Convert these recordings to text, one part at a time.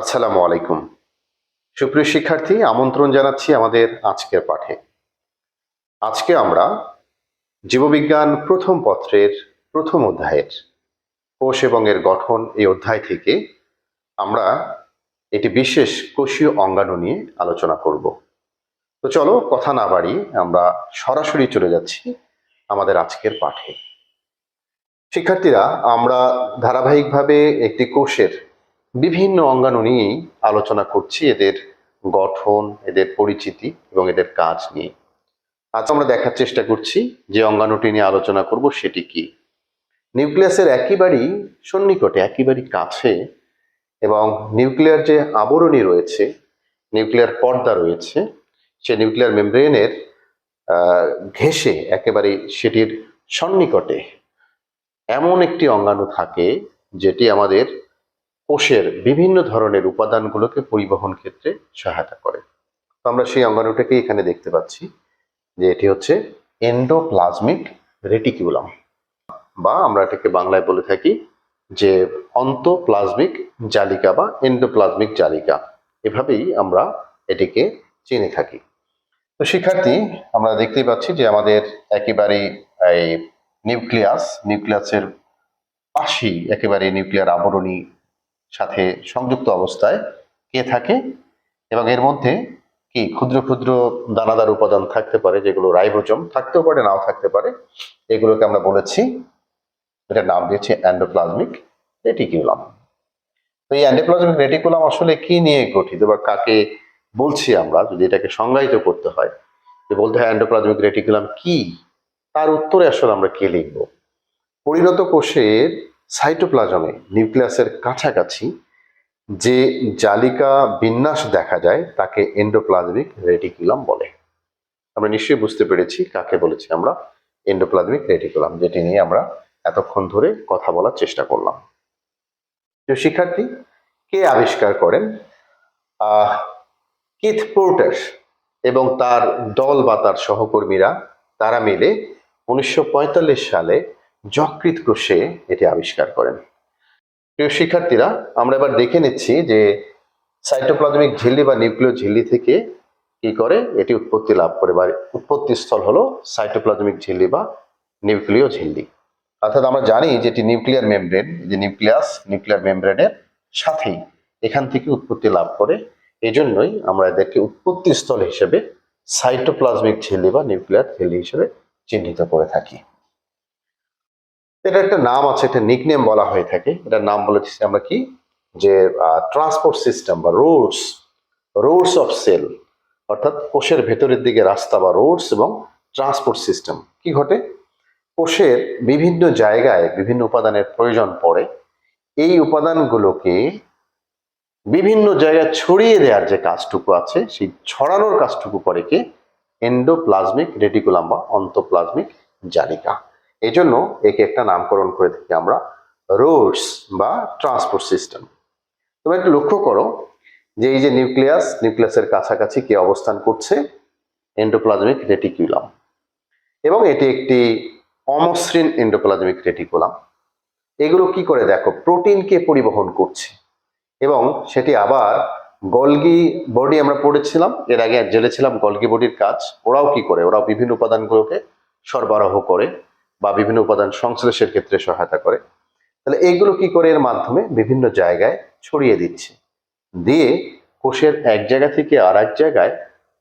আসসালামু আলাইকুম। সুপ্রিয় শিক্ষার্থী, আমন্ত্রণ জানাচ্ছি আমাদের আজকের পাঠে। আজকে আমরা জীববিজ্ঞান প্রথম পত্রের প্রথম অধ্যায়ের কোষ এবং এর গঠন এই অধ্যায় থেকে আমরা একটি বিশেষ কোষীয় অঙ্গাণু নিয়ে আলোচনা করব। তো চলো কথা না বাড়িয়ে আমরা সরাসরি চলে যাচ্ছি আমাদের আজকের পাঠে। শিক্ষার্থীরা, আমরা ধারাবাহিকভাবে একটি কোষের বিভিন্ন অঙ্গাণু নিয়েই আলোচনা করছি এদের গঠন, এদের পরিচিতি এবং এদের কাজ নিয়ে। আজ আমরা দেখার চেষ্টা করছি যে অঙ্গাণুটি নিয়ে আলোচনা করব সেটি কি। নিউক্লিয়াসের একেবারেই সন্নিকটে, একেবারেই কাছে এবং নিউক্লিয়ার যে আবরণী রয়েছে, নিউক্লিয়ার পর্দা রয়েছে, সে নিউক্লিয়ার মেমব্রেনের ঘেঁষে একেবারে সেটির সন্নিকটে এমন একটি অঙ্গাণু থাকে যেটি আমাদের কোষের বিভিন্ন ধরনের উপাদানগুলোকে পরিবহন ক্ষেত্রে সহায়তা করে। তো আমরা সেই অঙ্গাণুটাকে এখানে দেখতে পাচ্ছি যে এটি হচ্ছে এন্ডোপ্লাজমিক রেটিকিউলাম বা আমরা এটাকে বাংলায় বলে থাকি যে অন্তপ্লাজমিক জালিকা বা এন্ডোপ্লাজমিক জালিকা। এভাবেই আমরা এটিকে চিনে থাকি। তো শিক্ষার্থী, আমরা দেখতেই পাচ্ছি যে আমাদের একেবারেই এই নিউক্লিয়াস, নিউক্লিয়াসের পাশেই একেবারে নিউক্লিয়ার আবরণী সাথে সংযুক্ত অবস্থায় কে থাকে এবং এর মধ্যে কি ক্ষুদ্র ক্ষুদ্র দানাদার উপাদান থাকতে পারে, যেগুলো রাইবোজম থাকতেও পারে, নাও থাকতে পারে, এগুলোকে আমরা বলেছি, এটার নাম দিয়েছি অ্যান্ডোপ্লাজমিক রেটিকুলাম তো এই অ্যান্ডোপ্লাজমিক রেটিকুলাম আসলে কি নিয়ে গঠিত বা কাকে বলছি আমরা, যদি এটাকে সংজ্ঞায়িত করতে হয়, যে বলতে হয় অ্যান্ডোপ্লাজমিক রেটিকুলাম কি? তার উত্তরে আসলে আমরা কি লিখব? পরিণত কোষের সাইটোপ্লাজমে নিউক্লিয়াসের কাছাকাছি যে জালিকা বিন্যাস দেখা যায়, তাকে এন্ডোপ্লাজমিক রেটিকুলাম বলে। আমরা নিশ্চয়ই বুঝতে পেরেছি কাকে বলেছি আমরা। এন্ডোপ্লাজমিক রেটিকুলাম, যেটি নিয়ে আমরা এতক্ষণ ধরে কথা বলার চেষ্টা করলাম। তো শিক্ষার্থী, কে আবিষ্কার করেন? কিথ পোর্টার এবং তার দল বা তার সহকর্মীরা, তারা মিলে উনিশশো পঁয়তাল্লিশ সালে যকৃত কোষে এটি আবিষ্কার করেন। প্রিয় শিক্ষার্থীরা, আমরা এবার দেখে নিচ্ছি যে সাইটোপ্লাজমিক ঝিল্লি বা নিউক্লিয় ঝিল্লি থেকে কি করে এটি উৎপত্তি লাভ করে বা উৎপত্তি স্থল হলো সাইটোপ্লাজমিক ঝিল্লি বা নিউক্লিয় ঝিল্লি। অর্থাৎ আমরা জানি যে এটি নিউক্লিয়ার মেমব্রেন, যে নিউক্লিয়াস নিউক্লিয়ার মেমব্রেনের সাথেই এখান থেকে উৎপত্তি লাভ করে। এই জন্যই আমরা এদেরকে উৎপত্তি স্থল হিসেবে সাইটোপ্লাজমিক ঝিল্লি বা নিউক্লিয়ার ঝিল্লি হিসেবে চিহ্নিত করে থাকি। এটা একটা নাম আছে একটা নিকনেম বলা হয়ে থাকে। এটার নাম বলেছি আমরা কি? যে ট্রান্সপোর্ট সিস্টেম বা রোডস রোডস অফ সেল অর্থাৎ কোষের ভেতরের দিকে রাস্তা বা রোডস এবং ট্রান্সপোর্ট সিস্টেম কি ঘটে? কোষের বিভিন্ন জায়গায় বিভিন্ন উপাদানের প্রয়োজন পড়ে। এই উপাদানগুলোকে বিভিন্ন জায়গায় ছড়িয়ে দেওয়ার যে কাজটুকু আছে, সেই ছড়ানোর কাজটুকু করে কে? এন্ডোপ্লাজমিক রেটিকুলাম বা অন্তপ্লাজমিক জালিকা। এই জন্য একে একটা নামকরণ করে থাকি আমরা রোডস বা ট্রান্সপোর্ট সিস্টেম। তুমি একটু লক্ষ্য করো যে এই যে নিউক্লিয়াস, নিউক্লিয়াসের কাছাকাছি কে অবস্থান করছে, এন্ডোপ্লাজমিক রেটিকুলাম এবং এটি একটি অমসৃণ এন্ডোপ্লাজমিক রেটিকুলাম এগুলো কি করে দেখো? প্রোটিনকে পরিবহন করছে। এবং সেটি আবার গলগি বডি আমরা পড়েছিলাম, এর আগে জেলেছিলাম গলগি বডির কাজ। ওরাও কি করে? ওরাও বিভিন্ন উপাদানগুলোকে সরবরাহ করে। বা বিভিন্ন উপাদান সংশ্লেষের ক্ষেত্রে সহায়তা করে। তাহলে এইগুলো কি করে এর মাধ্যমে বিভিন্ন জায়গায় ছড়িয়ে দিচ্ছে? দিয়ে কোষের এক জায়গা থেকে আর এক জায়গায়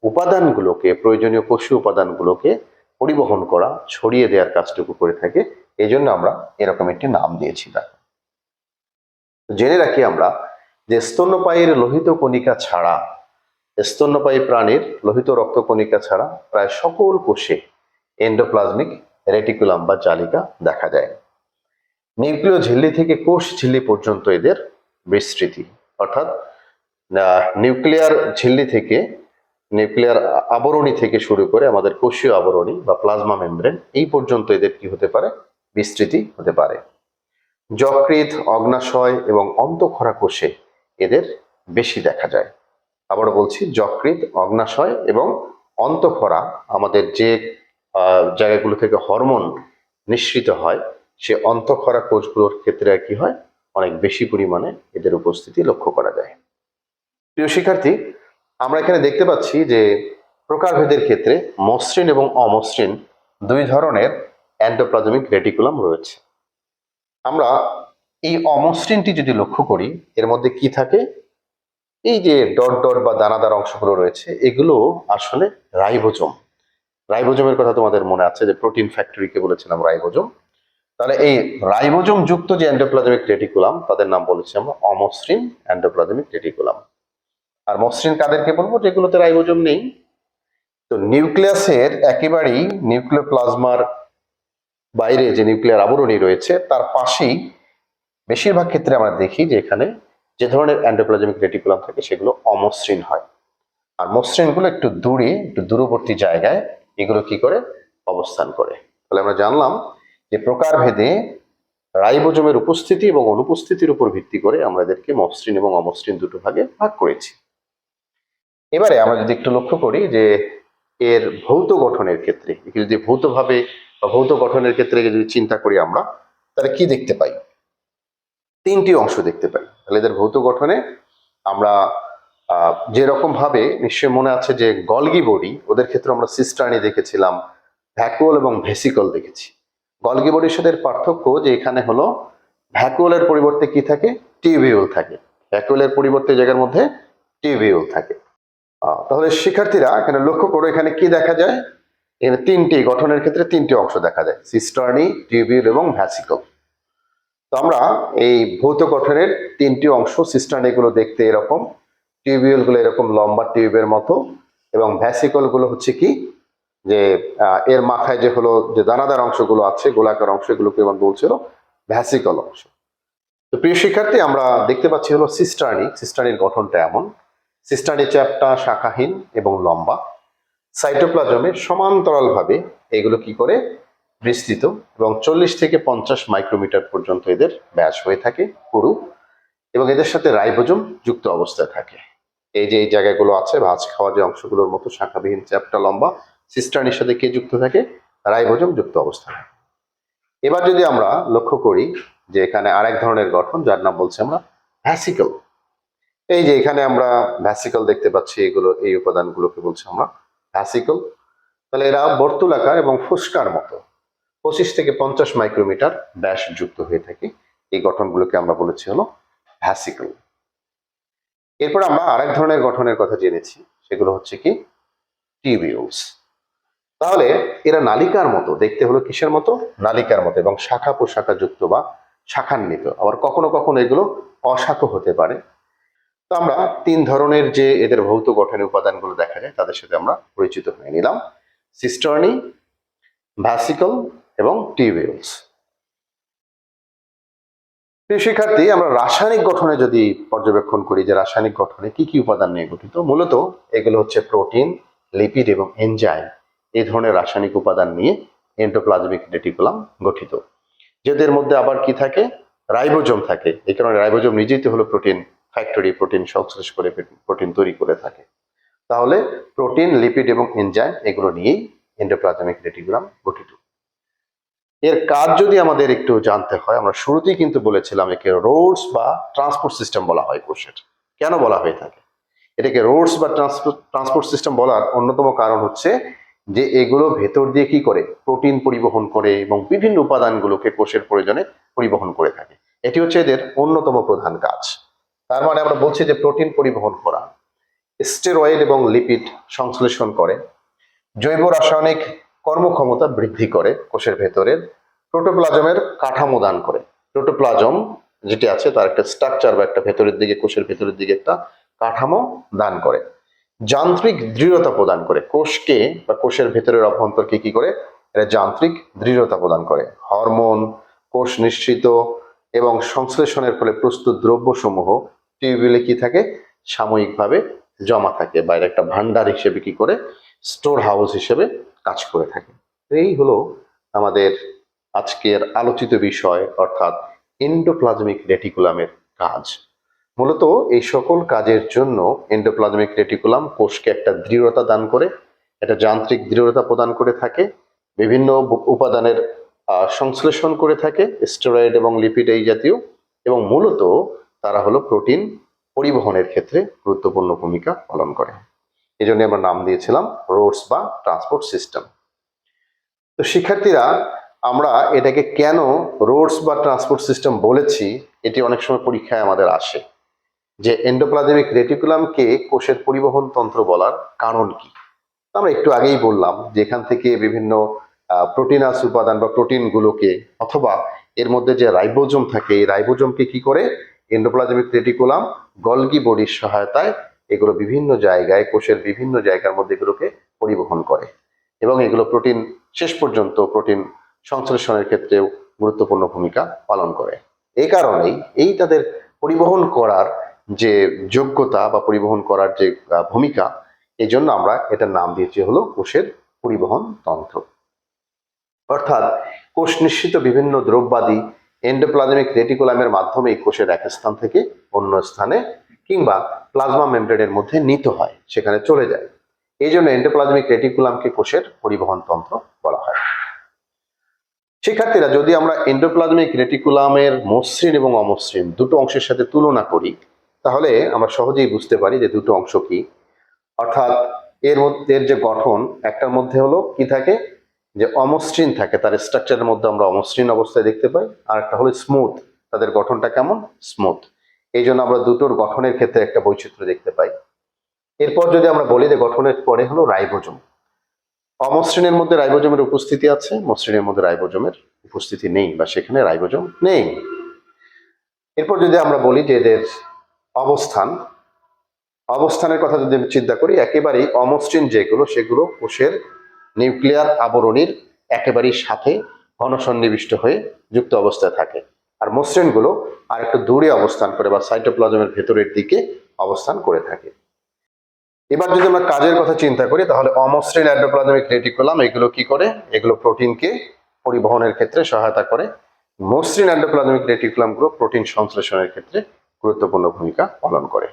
উপাদানগুলোকে, প্রয়োজনীয় কোষীয় উপাদানগুলোকে পরিবহন করা, ছড়িয়ে দেওয়ার কাজটুকু করে থাকে। এই জন্য আমরা এরকম একটি নাম দিয়েছিলাম জেনে রাখি আমরা যে স্তন্যপায়ীর লোহিত কণিকা ছাড়া, স্তন্যপায়ী প্রাণীর লোহিত রক্তকণিকা ছাড়া প্রায় সকল কোষে এন্ডোপ্লাজমিক রেটিকুলাম বা জালিকা দেখা যায়। নিউক্লিয় ঝিল্লি থেকে কোষ ঝিল্লি পর্যন্ত এদের বিস্তৃতি। অর্থাৎ নিউক্লিয়ার ঝিল্লি থেকে, নিউক্লিয়ার আবরণী থেকে শুরু করে আমাদের কোষীয় আবরণী বা প্লাজমা মেমব্রেন, এই পর্যন্ত এদের কি হতে পারে? বিস্তৃতি হতে পারে। যকৃত অগ্নাশয় এবং অন্তঃক্ষরা কোষে এদের বেশি দেখা যায়। আবার বলছি যকৃত অগ্নাশয় এবং অন্তঃক্ষরা আমাদের যে জায়গাগুলো থেকে হরমোন নিঃসৃত হয়, সে অন্তঃক্ষরা কোষগুলোর ক্ষেত্রে কি হয়? অনেক বেশি পরিমাণে এদের উপস্থিতি লক্ষ্য করা যায়। প্রিয় শিক্ষার্থী, আমরা এখানে দেখতে পাচ্ছি যে প্রকারভেদের ক্ষেত্রে মসৃণ এবং অমসৃণ দুই ধরনের অ্যান্ডোপ্লাজমিক রেটিকুলাম রয়েছে। আমরা এই অমসৃণটি যদি লক্ষ্য করি, এর মধ্যে কি থাকে? এই যে ডট ডট বা দানাদার অংশগুলো রয়েছে, এগুলো আসলে রাইবোজোম। রাইবোজোমের কথা তোমাদের মনে আছে যে প্রোটিন ফ্যাক্টরিকে বলেছিলাম রাইবোজোম। তাহলে এই রাইবোজোম যুক্ত যে অ্যান্ডোপ্লাজমিক রেটিকুলাম, তাদের নাম বলেছি আমরা অমসৃণ অ্যান্ডোপ্লাজমিক রেটিকুলাম। আর মসৃণ কাদেরকে বলব? যেগুলোতে রাইবোজোম নেই। তো নিউক্লিয়াসের একেবারেই নিউক্লিওপ্লাজমার বাইরে যে নিউক্লিয়ার আবরণী রয়েছে, তার পাশেই বেশিরভাগ ক্ষেত্রে আমরা দেখি যে এখানে যে ধরনের অ্যান্ডোপ্লাজমিক রেটিকুলাম থাকে, সেগুলো অমসৃণ হয়। আর মসৃণগুলো একটু দূরে, একটু দূরবর্তী জায়গায় এগুলো কি করে? অবস্থান করে। তাহলে আমরা জানলাম যে প্রকারভেদে রাইবোজমের উপস্থিতি এবং অনুপস্থিতির উপর ভিত্তি করে আমরা এদেরকে মসৃণ এবং অমসৃণ দুটো ভাগে ভাগ করেছি। এবারে আমরা যদি একটু লক্ষ্য করি যে এর ভৌত গঠনের ক্ষেত্রে, একে যদি ভৌতভাবে বা ভৌত গঠনের ক্ষেত্রে যদি চিন্তা করি আমরা, তাহলে কি দেখতে পাই? তিনটি অংশ দেখতে পাই। তাহলে এদের ভৌত গঠনে আমরা আহ, যেরকম ভাবে নিশ্চয়ই মনে আছে যে গলগি বডি ওদের ক্ষেত্রে আমরা সিস্টার্নি দেখেছিলাম ভ্যাকুয়াল এবং ভেসিকল দেখেছি। গলগি বডির সাথে পার্থক্য যে এখানে হলো ভ্যাকুয়ালের পরিবর্তে কি থাকে? টিউবিউল থাকে। ভ্যাকুয়ালের পরিবর্তে জায়গার মধ্যে টিউবিউল থাকে। তাহলে শিক্ষার্থীরা এখানে লক্ষ্য করো এখানে কি দেখা যায়? এখানে তিনটি গঠনের ক্ষেত্রে তিনটি অংশ দেখা যায় সিস্টার্নি টিউবিউল এবং ভ্যাসিকল। তো আমরা এই ভৌত গঠনের তিনটি অংশ সিস্টার্নি গুলো দেখতে এরকম। টিউবিউলগুলো এরকম লম্বা টিউবের মতো এবং ভ্যাসিকলগুলো হচ্ছে কি যে এর মাথায় যে হলো যে দানাদার অংশগুলো আছে, গোলাকার অংশ এগুলোকে আমার বলছিল ভ্যাসিকল অংশ। তো প্রিয় শিক্ষার্থী, আমরা দেখতে পাচ্ছি হলো সিস্টার্নি। সিস্টার্নির গঠনটা এমন। সিস্টার্নি চ্যাপটা শাখাহীন এবং লম্বা। সাইটোপ্লাজমে সমান্তরালভাবে এগুলো কি করে? বিস্তৃত এবং চল্লিশ থেকে পঞ্চাশ মাইক্রোমিটার পর্যন্ত এদের ব্যাস হয়ে থাকে, পুরু এবং এদের সাথে রাইবোজম যুক্ত অবস্থায় থাকে। এই যে এই জায়গাগুলো আছে, ভাঁজ খাওয়া যে অংশগুলোর মতো শাখাবিহীন চ্যাপটা লম্বা, সিস্টার্নির সাথে কে যুক্ত থাকে? রাইবোজম যুক্ত অবস্থায় এবার যদি আমরা লক্ষ্য করি যে এখানে আরেক ধরনের গঠন, যার নাম বলছি আমরা ভ্যাসিকল। এই যে এখানে আমরা ভ্যাসিকল দেখতে পাচ্ছি, এগুলো, এই উপাদানগুলোকে বলছি আমরা ভ্যাসিকল। তাহলে এরা বর্তুলাকার এবং ফুসকার মতো। পঁচিশ থেকে পঞ্চাশ মাইক্রোমিটার ব্যাস যুক্ত হয়ে থাকে। এই গঠনগুলোকে আমরা বলেছি হলো ভ্যাসিকল। এরপর আমরা আরেক ধরনের গঠনের কথা জেনেছি, সেগুলো হচ্ছে কি? টিবিউলস তাহলে এরা নালিকার মতো, দেখতে হলো কিসের মতো? নালিকার মতো এবং শাখা প্রশাখা যুক্ত বা শাখান্বিত। আবার কখনো কখনো এগুলো অশাখ হতে পারে। তো আমরা তিন ধরনের যে এদের ভৌত গঠনের উপাদানগুলো দেখা যায়, তাদের সাথে আমরা পরিচিত হয়ে নিলাম। সিস্টার্নি ভ্যাসিকল এবং টিউবিউলস প্রিয় শিক্ষার্থী, আমরা রাসায়নিক গঠনে যদি পর্যবেক্ষণ করি যে রাসায়নিক গঠনে কি কি উপাদান নিয়ে গঠিত, মূলত এগুলো হচ্ছে প্রোটিন, লিপিড এবং এনজাইম। এই ধরনের রাসায়নিক উপাদান নিয়ে এন্ডোপ্লাজমিক রেটিকুলাম গঠিত। যেদের মধ্যে আবার কি থাকে? রাইবোজোম থাকে। এই কারণে রাইবোজোম নিজেই তো হলো প্রোটিন, ফ্যাক্টরি প্রোটিন সংশ্লেষ করে প্রোটিন তৈরি করে থাকে। তাহলে প্রোটিন, লিপিড এবং এনজাইম এগুলো নিয়েই এন্ডোপ্লাজমিক রেটিকুলাম গঠিত। এর কাজ যদি আমাদের একটু জানতে হয়, আমরা শুরুতেই কিন্তু বলেছিলাম একে রোডস বা ট্রান্সপোর্ট সিস্টেম বলা হয় কোষের। কেন বলা হয়ে থাকে? এটাকে রোডস বা ট্রান্সপোর্ট সিস্টেম বলার অন্যতম কারণ হচ্ছে যে এগুলো ভেতর দিয়ে কি করে? প্রোটিন পরিবহন করে এবং বিভিন্ন উপাদানগুলোকে কোষের প্রয়োজনে পরিবহন করে থাকে। এটি হচ্ছে এদের অন্যতম প্রধান কাজ। তার মানে আমরা বলছি যে প্রোটিন পরিবহন করা। স্টেরয়েড এবং লিপিড সংশ্লেষণ করে। জৈব রাসায়নিক কর্মক্ষমতা বৃদ্ধি করে কোষের ভেতরের প্রোটোপ্লাজমের কাঠামো দান করে। প্রোটোপ্লাজম যেটি আছে, তার একটা স্ট্রাকচার বা একটা ভেতরের দিকে, কোষের ভেতরের দিকে একটা কাঠামো দান করে। যান্ত্রিক দৃঢ়তা প্রদান করে। কোষকে বা কোষের ভেতরের অভ্যন্তরকে কি করে? এটা যান্ত্রিক দৃঢ়তা প্রদান করে। হরমোন, কোষ নিঃসৃত এবং সংশ্লেষণের ফলে প্রস্তুত দ্রব্যসমূহ টিউবিউলে কি থাকে? সাময়িকভাবে জমা থাকে। বাইরে একটা ভান্ডার হিসেবে কি করে? স্টোর হাউস হিসেবে কাজ করে থাকে। এই হলো আমাদের আজকের আলোচিত বিষয়, অর্থাৎ এন্ডোপ্লাজমিক রেটিকুলামের কাজ। মূলত এই সকল কাজের জন্য এন্ডোপ্লাজমিক রেটিকুলাম কোষকে একটা দৃঢ়তা দান করে, একটা যান্ত্রিক দৃঢ়তা প্রদান করে থাকে, বিভিন্ন উপাদানের সংশ্লেষণ করে থাকে স্টেরয়েড এবং লিপিড এই জাতীয়, এবং মূলত তারা হলো প্রোটিন পরিবহনের ক্ষেত্রে গুরুত্বপূর্ণ ভূমিকা পালন করে। এই জন্য আমরা নাম দিয়েছিলাম রোডস বা ট্রান্সপোর্ট সিস্টেম। তো শিক্ষার্থীরা, আমরা এটাকে কেন রোডস বা ট্রান্সপোর্ট সিস্টেম বলেছি, এটি অনেক সময় পরীক্ষায় আমাদের আসে। যে এন্ডোপ্লাজমিক রেটিকুলামকে কোষের পরিবহন তন্ত্র বলার কারণ কি? আমরা একটু আগেই বললাম যে এখান থেকে বিভিন্ন প্রোটিনাস উপাদান বা প্রোটিনগুলোকে অথবা এর মধ্যে যে রাইবোজোম থাকে, এই রাইবোজোমকে কি করে? এন্ডোপ্লাজমিক রেটিকুলাম গলগি বডির সহায়তায় এগুলো বিভিন্ন জায়গায়, কোষের বিভিন্ন জায়গার মধ্যে এগুলোকে পরিবহন করে। এবং এগুলো প্রোটিন, শেষ পর্যন্ত প্রোটিন সংশ্লেষণের ক্ষেত্রেও গুরুত্বপূর্ণ ভূমিকা পালন করে। এই কারণেই এই তাদের পরিবহন করার যে যোগ্যতা বা পরিবহন করার যে ভূমিকা এই জন্য আমরা এটার নাম দিয়েছি হলো কোষের পরিবহন তন্ত্র। অর্থাৎ কোষ নিশ্চিত বিভিন্ন দ্রব্যাদি এন্ডোপ্লাজমিক রেটিকুলামের মাধ্যমে কোষের এক স্থান থেকে অন্য স্থানে কিংবা প্লাজমা মেমব্রেনের মধ্যে নিত হয়, সেখানে চলে যায়। এই জন্য এন্ডোপ্লাজমিক রেটিকুলামকে কোষের পরিবহন তন্ত্র বলা হয়। শিক্ষার্থীরা, যদি আমরা এন্ডোপ্লাজমিক রেটিকুলামের মসৃণ এবং অমসৃণ দুটো অংশের সাথে তুলনা করি, তাহলে আমরা সহজেই বুঝতে পারি যে দুটো অংশ কি। অর্থাৎ এর মধ্যে যে গঠন, একটার মধ্যে হলো কি থাকে? যে অমসৃণ থাকে, তার স্ট্রাকচারের মধ্যে আমরা অমসৃণ অবস্থায় দেখতে পাই, আর একটা হলো স্মুথ তাদের গঠনটা কেমন? স্মুথ এই জন্য আমরা দুটোর গঠনের ক্ষেত্রে একটা বৈচিত্র্য দেখতে পাই। এরপর যদি আমরা বলি যে গঠনের পরে হলো রাইবোজোম। অমসৃণের মধ্যে রাইবোজোমের উপস্থিতি আছে, মসৃণের মধ্যে রাইবোজোমের উপস্থিতি নেই বা সেখানে রাইবোজোম নেই। এরপর যদি আমরা বলি যে এদের অবস্থান, অবস্থানের কথা যদি আমি চিন্তা করি, একেবারেই অমসৃণ যেগুলো, সেগুলো কোষের নিউক্লিয়ার আবরণীর একেবারেই সাথে ঘন সন্নিবিষ্ট হয়ে যুক্ত অবস্থায় থাকে। আর মসৃণগুলো আর একটু দূরে অবস্থান করে বা সাইটোপ্লাজমের ভেতরের দিকে অবস্থান করে থাকে। এবার যদি আমরা কাজের কথা চিন্তা করি, তাহলে অমসৃণ অ্যান্ডোপ্লাজমিক রেটিকুলাম এগুলো কি করে? এগুলো প্রোটিনকে পরিবহনের ক্ষেত্রে সহায়তা করে। মসৃণ অ্যান্ডোপ্লাজমিক রেটিকুলামগুলো প্রোটিন সংশ্লেষণের ক্ষেত্রে গুরুত্বপূর্ণ ভূমিকা পালন করে।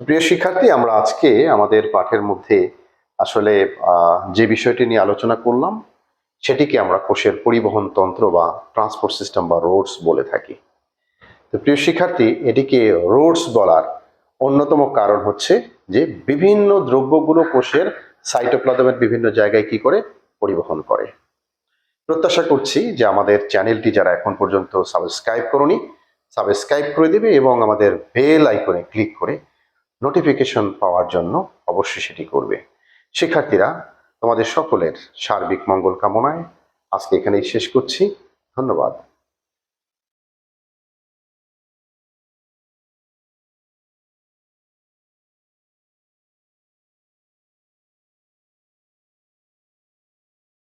প্রিয় শিক্ষার্থী, আমরা আজকে আমাদের পাঠের মধ্যে আসলে যে বিষয়টি নিয়ে আলোচনা করলাম সেটিকে আমরা কোষের পরিবহন তন্ত্র বা ট্রান্সপোর্ট সিস্টেম বা রোডস বলে থাকি। তো প্রিয় শিক্ষার্থী, এটিকে রোডস বলার অন্যতম কারণ হচ্ছে যে বিভিন্ন দ্রব্যগুলো কোষের সাইটোপ্লাজমের বিভিন্ন জায়গায় কি করে? পরিবহন করে। প্রত্যাশা করছি যে আমাদের চ্যানেলটি যারা এখন পর্যন্ত সাবস্ক্রাইব করনি সাবস্ক্রাইব করে দেবে এবং আমাদের বেল আইকনে ক্লিক করে নোটিফিকেশন পাওয়ার জন্য অবশ্যই সেটি করবে। শিক্ষার্থীরা তোমাদের সকলের সার্বিক মঙ্গল কামনায় আজকে এখানেই শেষ করছি। ধন্যবাদ।